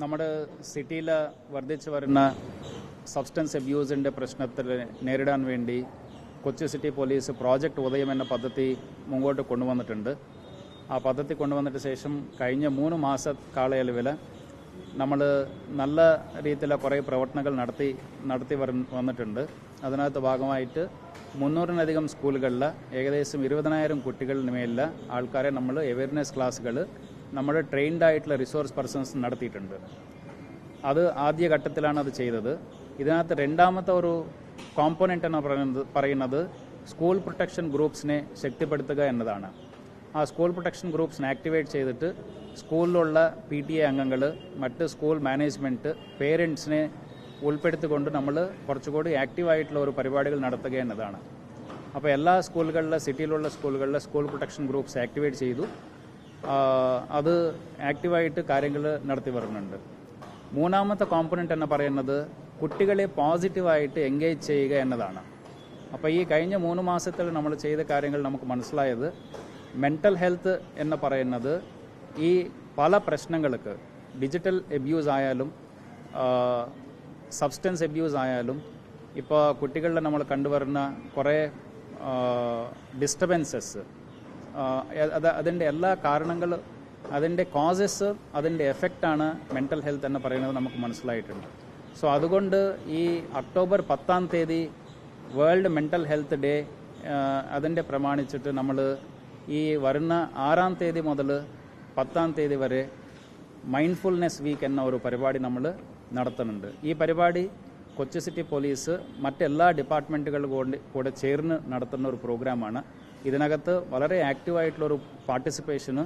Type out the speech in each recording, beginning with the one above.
നമ്മുടെ സിറ്റിയിൽ വർദ്ധിച്ചു വരുന്ന സബ്സ്റ്റൻസ് അബ്യൂസിന്റെ പ്രശ്നത്തിൽ നേരിടാൻ വേണ്ടി കൊച്ചി സിറ്റി പോലീസ് പ്രോജക്റ്റ് ഉദയം എന്ന പദ്ധതി മുമ്പോട്ട് കൊണ്ടുവന്നിട്ടുണ്ട്. ആ പദ്ധതി കൊണ്ടുവന്നിട്ട് ശേഷം കഴിഞ്ഞ മൂന്ന് മാസ കാലയളവിൽ നമ്മൾ നല്ല രീതിയിലുള്ള കുറേ പ്രവർത്തനങ്ങൾ നടത്തി നടത്തി വന്നിട്ടുണ്ട്. അതിനകത്ത് ഭാഗമായിട്ട് മുന്നൂറിനധികം സ്കൂളുകളിൽ ഏകദേശം ഇരുപതിനായിരം കുട്ടികളിന് മേലിൽ ആൾക്കാരെ നമ്മൾ അവയർനെസ് ക്ലാസ്സുകൾ നമ്മൾ ട്രെയിൻഡ് ആയിട്ടുള്ള റിസോഴ്സ് പേഴ്സൺസ് നടത്തിയിട്ടുണ്ട്. അത് ആദ്യ ഘട്ടത്തിലാണ് അത് ചെയ്തത്. ഇതിനകത്ത് രണ്ടാമത്തെ ഒരു കോമ്പോണന്റ് എന്ന് പറയുന്നത് പറയുന്നത് സ്കൂൾ പ്രൊട്ടക്ഷൻ ഗ്രൂപ്പ്സിനെ ശക്തിപ്പെടുത്തുക എന്നതാണ്. ആ സ്കൂൾ പ്രൊട്ടക്ഷൻ ഗ്രൂപ്പ്സിനെ ആക്ടിവേറ്റ് ചെയ്തിട്ട് സ്കൂളിലുള്ള പി ടി എ അംഗങ്ങൾ മറ്റ് സ്കൂൾ മാനേജ്മെന്റ് പേരൻസിനെ ഉൾപ്പെടുത്തിക്കൊണ്ട് നമ്മൾ കുറച്ചുകൂടി ആക്റ്റീവായിട്ടുള്ള ഒരു പരിപാടികൾ നടത്തുക എന്നതാണ്. അപ്പോൾ എല്ലാ സ്കൂളുകളിലെ സിറ്റിയിലുള്ള സ്കൂളുകളിലെ സ്കൂൾ പ്രൊട്ടക്ഷൻ ഗ്രൂപ്പ്സ് ആക്ടിവേറ്റ് ചെയ്തു. അത് ആക്റ്റീവായിട്ട് കാര്യങ്ങൾ നടത്തി വരുന്നുണ്ട്. മൂന്നാമത്തെ കോമ്പണന്റ് എന്ന് പറയുന്നത് കുട്ടികളെ പോസിറ്റീവായിട്ട് എൻഗേജ് ചെയ്യുക എന്നതാണ്. അപ്പോൾ ഈ കഴിഞ്ഞ മൂന്ന് മാസത്തിൽ നമ്മൾ ചെയ്ത കാര്യങ്ങൾ നമുക്ക് മനസ്സിലായത് മെന്റൽ ഹെൽത്ത് എന്ന് പറയുന്നത് ഈ പല പ്രശ്നങ്ങൾക്ക് ഡിജിറ്റൽ എബ്യൂസ് ആയാലും സബ്സ്റ്റൻസ് എബ്യൂസ് ആയാലും ഇപ്പോൾ കുട്ടികളിൽ നമ്മൾ കണ്ടുവരുന്ന കുറേ ഡിസ്റ്റർബൻസസ് അതിന്റെ എല്ലാ കാരണങ്ങൾ അതിന്റെ കോസസ് അതിന്റെ എഫക്റ്റാണ് മെന്റൽ ഹെൽത്ത് എന്ന് പറയുന്നത് നമുക്ക് മനസ്സിലായിട്ടുണ്ട്. സോ അതുകൊണ്ട് ഈ ഒക്ടോബർ പത്താം തീയതി വേൾഡ് മെന്റൽ ഹെൽത്ത് ഡേ അതിന്റെ പ്രമാണിച്ചിട്ട് നമ്മൾ ഈ വരുന്ന ആറാം തീയതി മുതൽ പത്താം തീയതി വരെ മൈൻഡ്ഫുൾനെസ് വീക്ക് എന്ന ഒരു പരിപാടി നമ്മൾ നടത്തുന്നുണ്ട്. ഈ പരിപാടി കൊച്ചി സിറ്റി പോലീസ് മറ്റെല്ലാ ഡിപ്പാർട്ട്മെന്റുകൾ കൂടി കൂടെ ചേർന്ന് നടത്തുന്ന ഒരു പ്രോഗ്രാമാണ് ഇതിനകത്ത് വളരെ ആക്റ്റീവായിട്ടുള്ളൊരു പാർട്ടിസിപ്പേഷന്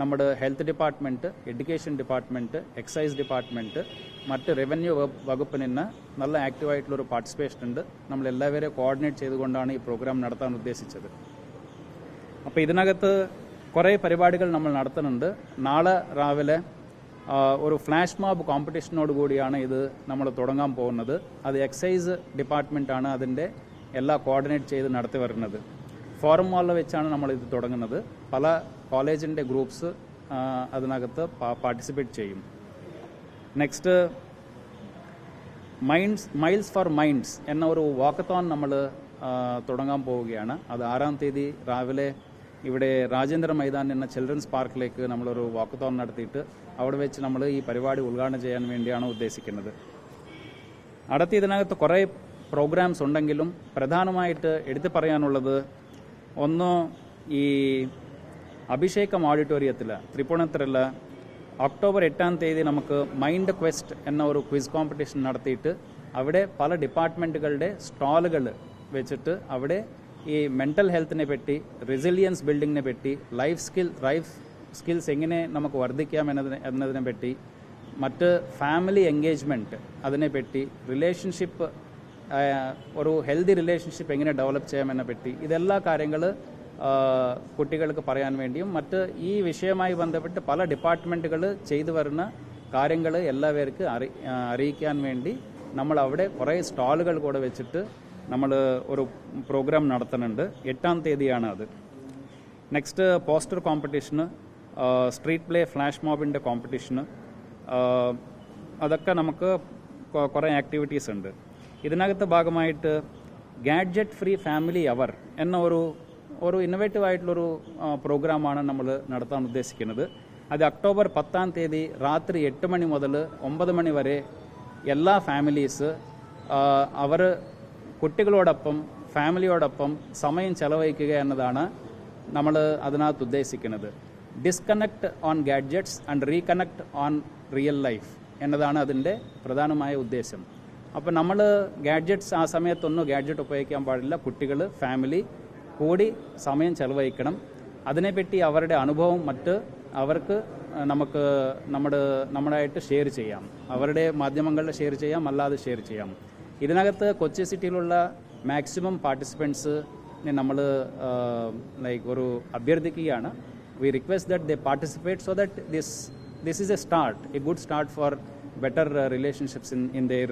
നമ്മുടെ health department education department excise department മറ്റ് റവന്യൂ വകുപ്പിൽ നിന്ന് നല്ല ആക്റ്റീവായിട്ടുള്ളൊരു പാർട്ടിസിപ്പേഷൻ ഉണ്ട് നമ്മൾ എല്ലാവരെയും കോർഡിനേറ്റ് ചെയ്തുകൊണ്ടാണ് ഈ പ്രോഗ്രാം നടത്താൻ ഉദ്ദേശിച്ചത്. അപ്പോൾ ഇതിനകത്ത് കുറേ പരിപാടികൾ നമ്മൾ നടത്തുന്നുണ്ട്. നാളെ രാവിലെ ഒരു ഫ്ലാഷ് മോബ് കോമ്പറ്റീഷനോട് കൂടിയാണ് ഇത് നമ്മൾ തുടങ്ങാൻ പോകുന്നത്. അത് എക്സൈസ് ഡിപ്പാർട്ട്മെന്റാണ് അതിന്റെ എല്ലാം കോർഡിനേറ്റ് ചെയ്ത് നടത്തി വരുന്നത്. ഫോറം മാളിൽ വെച്ചാണ് നമ്മൾ ഇത് തുടങ്ങുന്നത്. പല കോളേജിന്റെ ഗ്രൂപ്പ്സ് അതിനകത്ത് പാർട്ടിസിപ്പേറ്റ് ചെയ്യും. Next minds miles for minds എന്ന ഒരു വാക്കത്തോൺ നമ്മൾ തുടങ്ങാൻ പോവുകയാണ്. അത് ആറാം തീയതി രാവിലെ ഇവിടെ രാജേന്ദ്ര മൈതാൻ എന്ന ചിൽഡ്രൻസ് പാർക്കിലേക്ക് നമ്മളൊരു വാക്കത്തോൺ നടത്തിയിട്ട് അവിടെ വെച്ച് നമ്മൾ ഈ പരിപാടി ഉദ്ഘാടനം ചെയ്യാൻ വേണ്ടിയാണ് ഉദ്ദേശിക്കുന്നത്. അടുത്ത ഇതിനകത്ത് കുറേ പ്രോഗ്രാംസ് ഉണ്ടെങ്കിലും പ്രധാനമായിട്ട് എടുത്തു പറയാനുള്ളത് ഒന്ന് ഈ അഭിഷേകം ഓഡിറ്റോറിയത്തിൽ തൃപ്പൂണിത്തറിൽ ഒക്ടോബർ എട്ടാം തീയതി നമുക്ക് മൈൻഡ് ക്വസ്റ്റ് എന്ന ഒരു ക്വിസ് കോമ്പറ്റീഷൻ നടത്തിയിട്ട് അവിടെ പല ഡിപ്പാർട്ട്മെന്റുകളുടെ സ്റ്റാളുകൾ വെച്ചിട്ട് അവിടെ ഈ മെന്റൽ ഹെൽത്തിനെ പറ്റി റെസിലിയൻസ് ബിൽഡിങ്ങിനെ പറ്റി ലൈഫ് സ്കിൽ ലൈഫ് സ്കിൽസ് എങ്ങനെ നമുക്ക് വർദ്ധിക്കാം എന്നതിനെ എന്നതിനെ പറ്റി മറ്റ് ഫാമിലി എൻഗേജ്മെന്റ് അതിനെപ്പറ്റി റിലേഷൻഷിപ്പ് ഒരു ഹെൽത്തി റിലേഷൻഷിപ്പ് എങ്ങനെ ഡെവലപ്പ് ചെയ്യാമെന്നെ പറ്റി ഇതെല്ലാ കാര്യങ്ങൾ കുട്ടികൾക്ക് പറയാൻ വേണ്ടിയും മറ്റ് ഈ വിഷയവുമായി ബന്ധപ്പെട്ട് പല ഡിപ്പാർട്ട്മെന്റുകൾ ചെയ്തു വരുന്ന കാര്യങ്ങൾ എല്ലാവർക്കും അറി അറിയിക്കാൻ വേണ്ടി നമ്മൾ അവിടെ കുറേ സ്റ്റാളുകൾ കൂടെ വെച്ചിട്ട് നമ്മൾ ഒരു പ്രോഗ്രാം നടത്തുന്നുണ്ട്. എട്ടാം തീയതിയാണ് അത്. നെക്സ്റ്റ് പോസ്റ്റർ കോമ്പറ്റീഷന് സ്ട്രീറ്റ് പ്ലേ ഫ്ലാഷ് മോബിന്റെ കോമ്പറ്റീഷന് അതൊക്കെ നമുക്ക് കുറേ ആക്ടിവിറ്റീസ് ഉണ്ട്. ഇതിനകത്ത് ഭാഗമായിട്ട് ഗാഡ്ജറ്റ് ഫ്രീ ഫാമിലി അവർ എന്ന ഒരു ഒരു ഇന്നോവേറ്റീവ് ആയിട്ടുള്ളൊരു പ്രോഗ്രാമാണ് നമ്മൾ നടത്താൻ ഉദ്ദേശിക്കുന്നത്. അത് ഒക്ടോബർ പത്താം തീയതി രാത്രി എട്ട് മണി മുതൽ ഒമ്പത് മണി വരെ എല്ലാ ഫാമിലീസ് അവർ കുട്ടികളോടൊപ്പം ഫാമിലിയോടൊപ്പം സമയം ചെലവഴിക്കുക എന്നതാണ് നമ്മൾ അതിനകത്ത് ഉദ്ദേശിക്കുന്നത്. Disconnect on gadgets and reconnect on real life എന്നതാണ് അതിന്റെ പ്രധാനമായ ഉദ്ദേശം. അപ്പോൾ നമ്മൾ ഗാഡ്ജറ്റ്സ് ആ സമയത്തൊന്നും ഗാഡ്ജറ്റ് ഉപയോഗിക്കാൻ പാടില്ല. കുട്ടികൾ ഫാമിലി കൂടി സമയം ചെലവഴിക്കണം. അതിനെപ്പറ്റി അവരുടെ അനുഭവം മറ്റ് അവർക്ക് നമുക്ക് നമ്മുടെ നമ്മളായിട്ട് ഷെയർ ചെയ്യാം. അവരുടെ മാധ്യമങ്ങളിൽ ഷെയർ ചെയ്യാം അല്ലാതെ ഷെയർ ചെയ്യാം. ഇതിനകത്ത് കൊച്ചി സിറ്റിയിലുള്ള മാക്സിമം പാർട്ടിസിപ്പൻസ് നമ്മൾ ലൈക്ക് ഒരു അഭ്യർത്ഥിക്കുകയാണ്. We request that they participate so that this this is a start a good start for better relationships in in their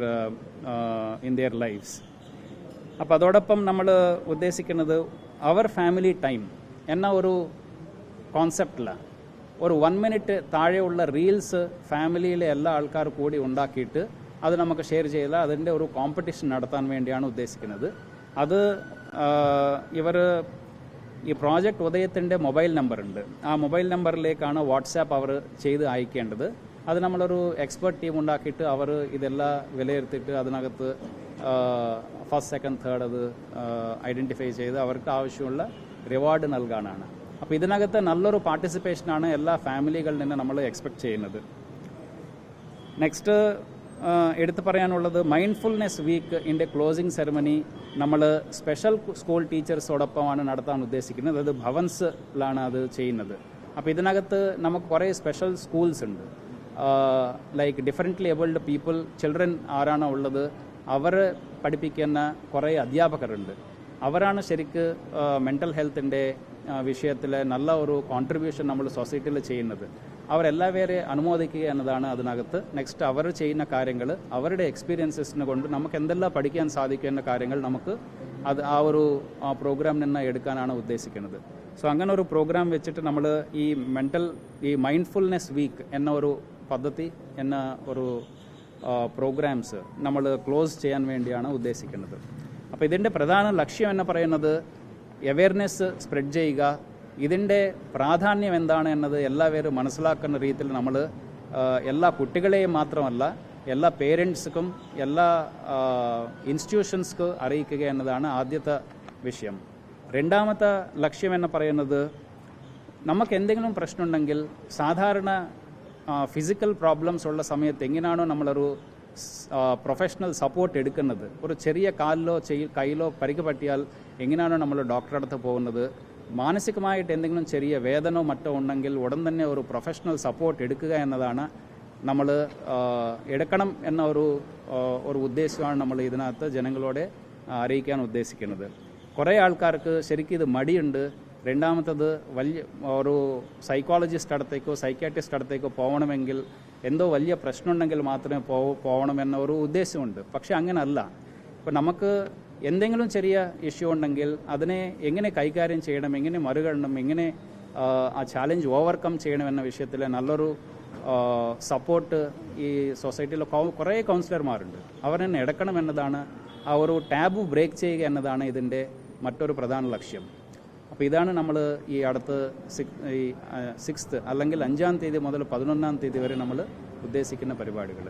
in their lifes അപ്പോൾ അതോടൊപ്പം നമ്മൾ ഉദ്ദേശിക്കുന്നത് അവർ ഫാമിലി ടൈം എന്ന ഒരു കോൺസെപ്റ്റിലാണ് ഒരു വൺ മിനിറ്റ് താഴെയുള്ള റീൽസ് ഫാമിലിയിലെ എല്ലാ ആൾക്കാർ കൂടി ഉണ്ടാക്കിയിട്ട് അത് നമുക്ക് ഷെയർ ചെയ്ത് അതിന്റെ ഒരു കോമ്പറ്റീഷൻ നടത്താൻ വേണ്ടിയാണ് ഉദ്ദേശിക്കുന്നത്. അത് ഇവർ ഈ പ്രോജക്റ്റ് ഉദയത്തിന്റെ മൊബൈൽ നമ്പർ ഉണ്ട്. ആ മൊബൈൽ നമ്പറിലേക്കാണ് വാട്സാപ്പ് അവർ ചെയ്ത് അയക്കേണ്ടത്. അത് നമ്മളൊരു എക്സ്പെർട്ട് ടീം ഉണ്ടാക്കിയിട്ട് അവർ ഇതെല്ലാം വിലയിരുത്തിയിട്ട് അതിനകത്ത് ഫസ്റ്റ് സെക്കൻഡ് തേർഡ് അത് ഐഡന്റിഫൈ ചെയ്ത് അവർക്ക് ആവശ്യമുള്ള റിവാർഡ് നൽകാനാണ്. അപ്പോൾ ഇതിനകത്ത് നല്ലൊരു പാർട്ടിസിപ്പേഷനാണ് എല്ലാ ഫാമിലികളിൽ നിന്ന് നമ്മൾ എക്സ്പെക്ട് ചെയ്യുന്നത്. നെക്സ്റ്റ് എടുത്തു പറയാനുള്ളത് മൈൻഡ്ഫുൾനെസ് വീക്ക് ഇന്റെ ക്ലോസിംഗ് സെറമണി നമ്മൾ സ്പെഷ്യൽ സ്കൂൾ ടീച്ചേഴ്സോടൊപ്പമാണ് നടത്താൻ ഉദ്ദേശിക്കുന്നത്. അത് ഭവൻസിലാണ് അത് ചെയ്യുന്നത്. അപ്പോൾ ഇതിനകത്ത് നമുക്ക് കുറേ സ്പെഷ്യൽ സ്കൂൾസ് ഉണ്ട്. Like differently labelled people children ആരാണോ ഉള്ളത് അവർ പഠിപ്പിക്കുന്ന കുറേ അധ്യാപകരുണ്ട്. അവരാണ് ശരിക്ക് മെന്റൽ ഹെൽത്തിന്റെ വിഷയത്തിൽ നല്ല ഒരു കോൺട്രിബ്യൂഷൻ നമ്മൾ സൊസൈറ്റിയിൽ ചെയ്യുന്നത്. അവരെല്ലാവരെ അനുമോദിക്കുക എന്നതാണ് അതിനകത്ത്. നെക്സ്റ്റ് അവർ ചെയ്യുന്ന കാര്യങ്ങൾ അവരുടെ എക്സ്പീരിയൻസസിനെ കൊണ്ട് നമുക്ക് എന്തെല്ലാം പഠിക്കാൻ സാധിക്കുന്ന കാര്യങ്ങൾ നമുക്ക് അത് ആ ഒരു പ്രോഗ്രാം നിന്ന് എടുക്കാനാണ് ഉദ്ദേശിക്കുന്നത്. സോ അങ്ങനെ ഒരു പ്രോഗ്രാം വെച്ചിട്ട് നമ്മൾ ഈ മെന്റൽ ഈ മൈൻഡ്ഫുൾനെസ് വീക്ക് എന്ന ഒരു പദ്ധതി എന്ന ഒരു പ്രോഗ്രാംസ് നമ്മൾ ക്ലോസ് ചെയ്യാൻ വേണ്ടിയാണ് ഉദ്ദേശിക്കുന്നത്. അപ്പോൾ ഇതിന്റെ പ്രധാന ലക്ഷ്യം എന്ന് പറയുന്നത് അവയർനെസ് സ്പ്രെഡ് ചെയ്യുക. ഇതിന്റെ പ്രാധാന്യം എന്താണ് എന്നത് എല്ലാവരും മനസ്സിലാക്കുന്ന രീതിയിൽ നമ്മൾ എല്ലാ കുട്ടികളെയും മാത്രമല്ല എല്ലാ പേരൻസ്ക്കും എല്ലാ ഇൻസ്റ്റിറ്റ്യൂഷൻസ്ക്ക് അറിയിക്കുക എന്നതാണ് ആദ്യത്തെ വിഷയം. രണ്ടാമത്തെ ലക്ഷ്യം എന്ന് പറയുന്നത് നമുക്ക് എന്തെങ്കിലും പ്രശ്നമുണ്ടെങ്കിൽ സാധാരണ ഫിസിക്കൽ പ്രോബ്ലംസ് ഉള്ള സമയത്ത് എങ്ങനെയാണോ നമ്മളൊരു പ്രൊഫഷണൽ സപ്പോർട്ട് എടുക്കുന്നത്? ഒരു ചെറിയ കാലിലോ ചെയ് കയ്യിലോ പരിക്ക് പറ്റിയാൽ എങ്ങനെയാണോ നമ്മൾ ഡോക്ടറെ അടുത്ത് പോകുന്നത്? മാനസികമായിട്ട് എന്തെങ്കിലും ചെറിയ വേദനോ മറ്റോ ഉണ്ടെങ്കിൽ ഉടൻ തന്നെ ഒരു പ്രൊഫഷണൽ സപ്പോർട്ട് എടുക്കുക എന്നതാണ് നമ്മൾ എടുക്കണം എന്ന ഒരു ഒരു ഉദ്ദേശമാണ് നമ്മൾ ഇതിനകത്ത് ജനങ്ങളോട് അറിയിക്കാൻ ഉദ്ദേശിക്കുന്നത്. കുറേ ആൾക്കാർക്ക് ശരിക്കും ഇത് മടിയുണ്ട്. രണ്ടാമത്തത് വലിയ ഒരു സൈക്കോളജിസ്റ്റ് അടുത്തേക്കോ സൈക്കാട്രിസ്റ്റ് അടുത്തേക്കോ പോകണമെങ്കിൽ എന്തോ വലിയ പ്രശ്നമുണ്ടെങ്കിൽ മാത്രമേ പോ പോകണമെന്ന ഒരു ഉദ്ദേശമുണ്ട്. പക്ഷെ അങ്ങനല്ല. ഇപ്പം നമുക്ക് എന്തെങ്കിലും ചെറിയ ഇഷ്യൂ ഉണ്ടെങ്കിൽ അതിനെ എങ്ങനെ കൈകാര്യം ചെയ്യണം എങ്ങനെ മറികടണം എങ്ങനെ ആ ചാലഞ്ച് ഓവർകം ചെയ്യണം എന്ന വിഷയത്തിൽ നല്ലൊരു സപ്പോർട്ട് ഈ സൊസൈറ്റിയിൽ കുറേ കൗൺസിലർമാരുണ്ട് അവരെന്നെ എടുക്കണം എന്നതാണ് ആ ഒരു ടാബ് ബ്രേക്ക് ചെയ്യുക എന്നതാണ് ഇതിന്റെ മറ്റൊരു പ്രധാന ലക്ഷ്യം. അപ്പോൾ ഇതാണ് നമ്മൾ ഈ അടുത്ത് ഈ സിക്സ് അല്ലെങ്കിൽ അഞ്ചാം തീയതി മുതൽ പതിനൊന്നാം തീയതി വരെ നമ്മൾ ഉദ്ദേശിക്കുന്ന പരിപാടികൾ